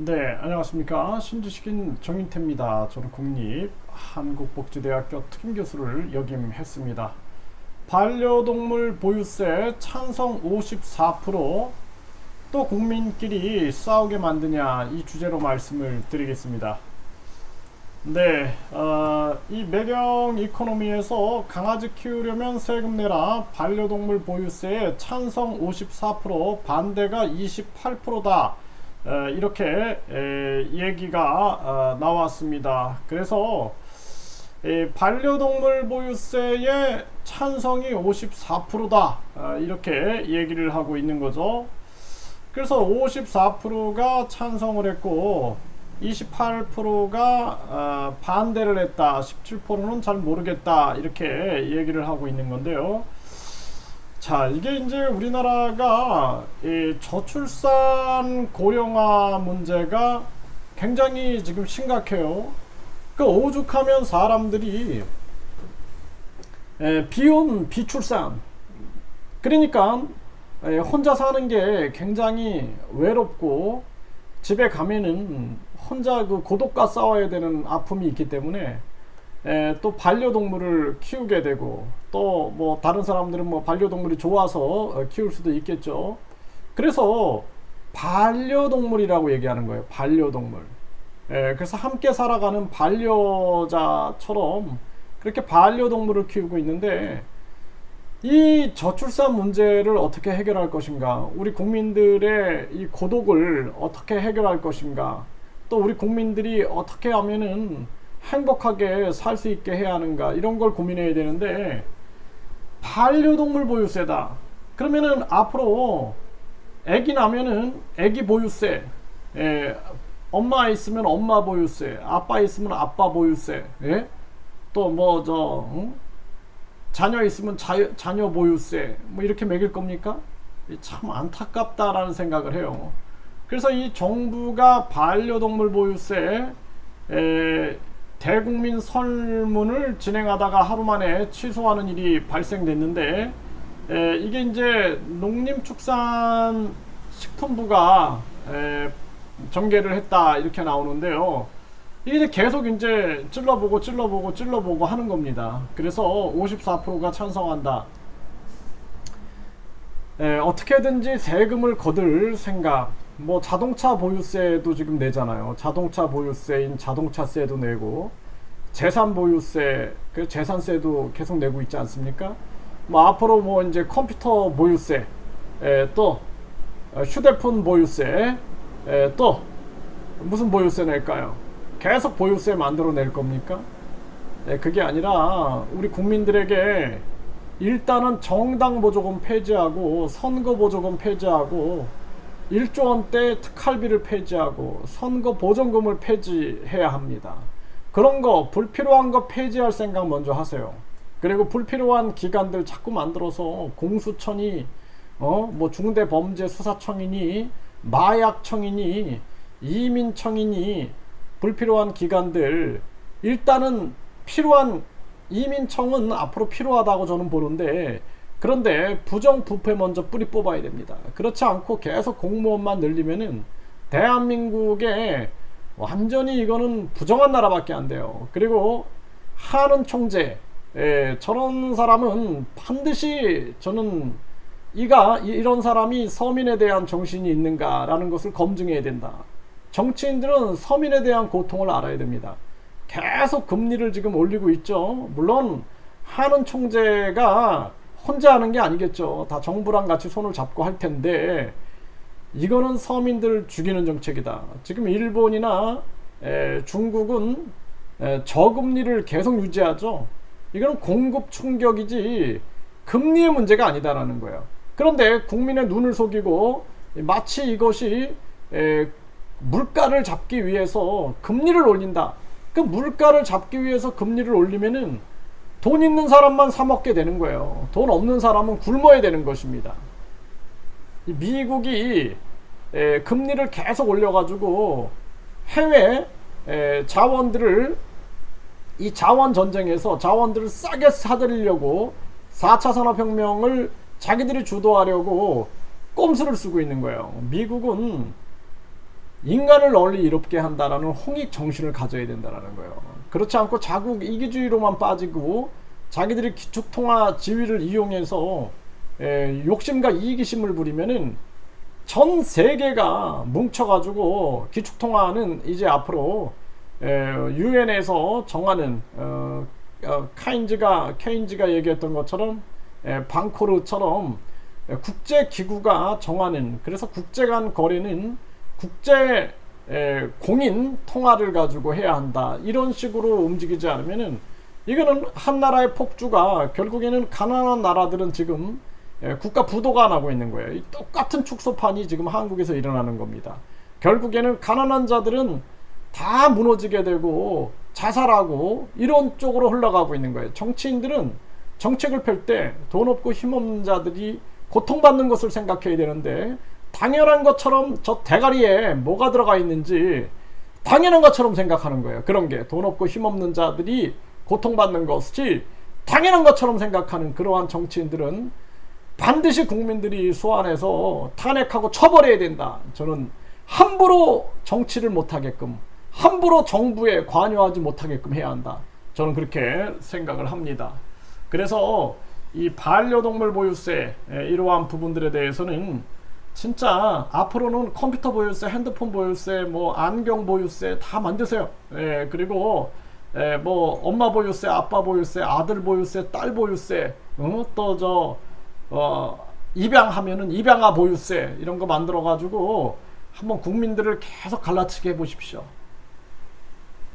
네, 안녕하십니까. 신주식인 정인태입니다. 저는 국립 한국복지대학교 특임교수를 역임했습니다. 반려동물 보유세 찬성 54%또 국민끼리 싸우게 만드냐 이 주제로 말씀을 드리겠습니다. 네, 어, 이 매경 이코노미에서 강아지 키우려면 세금 내라 반려동물 보유세에 찬성 54% 반대가 28%다. 어, 이렇게 에, 얘기가 어, 나왔습니다. 그래서 에, 반려동물 보유세의 찬성이 54%다 어, 이렇게 얘기를 하고 있는 거죠. 그래서 54%가 찬성을 했고 28%가 어, 반대를 했다. 17%는 잘 모르겠다. 이렇게 얘기를 하고 있는 건데요. 자, 이게 이제 우리나라가 이 저출산 고령화 문제가 굉장히 지금 심각해요. 그 오죽하면 사람들이 에, 비혼 비출산 그러니까 에, 혼자 사는 게 굉장히 외롭고 집에 가면은 혼자 그 고독과 싸워야 되는 아픔이 있기 때문에 에, 또 반려동물을 키우게 되고 또 뭐 다른 사람들은 뭐 반려동물이 좋아서 어, 키울 수도 있겠죠. 그래서 반려동물이라고 얘기하는 거예요. 반려동물. 에, 그래서 함께 살아가는 반려자처럼 그렇게 반려동물을 키우고 있는데 이 저출산 문제를 어떻게 해결할 것인가? 우리 국민들의 이 고독을 어떻게 해결할 것인가? 또 우리 국민들이 어떻게 하면은 행복하게 살 수 있게 해야 하는가 이런 걸 고민해야 되는데 반려동물 보유세다. 그러면은 앞으로 아기 나면은 아기 보유세, 예, 엄마 있으면 엄마 보유세, 아빠 있으면 아빠 보유세, 예? 또뭐저 자녀 있으면 자, 자녀 보유세 뭐 이렇게 매길 겁니까? 참 안타깝다라는 생각을 해요. 그래서 이 정부가 반려동물 보유세 에, 대국민 설문을 진행하다가 하루 만에 취소하는 일이 발생됐는데 에, 이게 이제 농림축산식품부가 에, 전개를 했다 이렇게 나오는데요. 이게 계속 이제 찔러보고 찔러보고 찔러보고 하는 겁니다. 그래서 54%가 찬성한다. 에, 어떻게든지 세금을 거둘 생각. 뭐 자동차 보유세도 지금 내잖아요. 자동차 보유세인 자동차세도 내고 재산 보유세, 그 재산세도 계속 내고 있지 않습니까? 뭐 앞으로 뭐 이제 컴퓨터 보유세, 에, 또 어, 휴대폰 보유세, 에, 또 무슨 보유세 낼까요? 계속 보유세 만들어 낼 겁니까? 네, 그게 아니라 우리 국민들에게 일단은 정당 보조금 폐지하고 선거 보조금 폐지하고 1조 원대 특할비를 폐지하고 선거 보전금을 폐지해야 합니다. 그런 거 불필요한 거 폐지할 생각 먼저 하세요. 그리고 불필요한 기관들 자꾸 만들어서 공수처니 어뭐 중대 범죄 수사청이니 마약청이니 이민청이니 불필요한 기관들 일단은 필요한 이민청은 앞으로 필요하다고 저는 보는데 그런데 부정부패 먼저 뿌리 뽑아야 됩니다. 그렇지 않고 계속 공무원만 늘리면은 대한민국에 완전히 이거는 부정한 나라밖에 안 돼요. 그리고 하는 총재 예, 저런 사람은 반드시 저는 이가 이런 사람이 서민에 대한 정신이 있는가라는 것을 검증해야 된다. 정치인들은 서민에 대한 고통을 알아야 됩니다. 계속 금리를 지금 올리고 있죠. 물론 하는 총재가 혼자 하는 게 아니겠죠. 다 정부랑 같이 손을 잡고 할 텐데 이거는 서민들 죽이는 정책이다. 지금 일본이나 에, 중국은 에, 저금리를 계속 유지하죠. 이거는 공급 충격이지 금리의 문제가 아니다라는 거예요. 그런데 국민의 눈을 속이고 마치 이것이 에, 물가를 잡기 위해서 금리를 올린다. 그 물가를 잡기 위해서 금리를 올리면은 돈 있는 사람만 사 먹게 되는 거예요. 돈 없는 사람은 굶어야 되는 것입니다. 미국이 에, 금리를 계속 올려가지고 해외 에, 자원들을 이 자원 전쟁에서 자원들을 싸게 사들이려고 4차 산업혁명을 자기들이 주도하려고 꼼수를 쓰고 있는 거예요. 미국은 인간을 널리 이롭게 한다라는 홍익 정신을 가져야 된다라는 거예요. 그렇지 않고 자국 이기주의로만 빠지고 자기들이 기축통화 지위를 이용해서 에, 욕심과 이기심을 부리면은 전 세계가 뭉쳐가지고 기축통화는 이제 앞으로 유엔에서 정하는 어, 어, 카인즈가 케인즈가 얘기했던 것처럼 에, 방코르처럼 에, 국제 기구가 정하는 그래서 국제 간 거래는 국제 에, 공인 통화를 가지고 해야 한다 이런 식으로 움직이지 않으면은 이거는 한 나라의 폭주가 결국에는 가난한 나라들은 지금 예, 국가 부도가 나고 있는 거예요. 이 똑같은 축소판이 지금 한국에서 일어나는 겁니다. 결국에는 가난한 자들은 다 무너지게 되고 자살하고 이런 쪽으로 흘러가고 있는 거예요. 정치인들은 정책을 펼 때 돈 없고 힘없는 자들이 고통받는 것을 생각해야 되는데 당연한 것처럼 저 대가리에 뭐가 들어가 있는지 당연한 것처럼 생각하는 거예요. 그런 게 돈 없고 힘없는 자들이 고통받는 것이 당연한 것처럼 생각하는 그러한 정치인들은 반드시 국민들이 소환해서 탄핵하고 처벌해야 된다. 저는 함부로 정치를 못하게끔, 함부로 정부에 관여하지 못하게끔 해야 한다. 저는 그렇게 생각을 합니다. 그래서 이 반려동물 보유세 에, 이러한 부분들에 대해서는 진짜 앞으로는 컴퓨터 보유세, 핸드폰 보유세, 뭐 안경 보유세 다 만드세요. 예, 그리고 예, 뭐 엄마 보유세, 아빠 보유세, 아들 보유세, 딸 보유세, 어, 또저 어, 입양하면은 입양아 보유세 이런 거 만들어 가지고 한번 국민들을 계속 갈라치게 해 보십시오.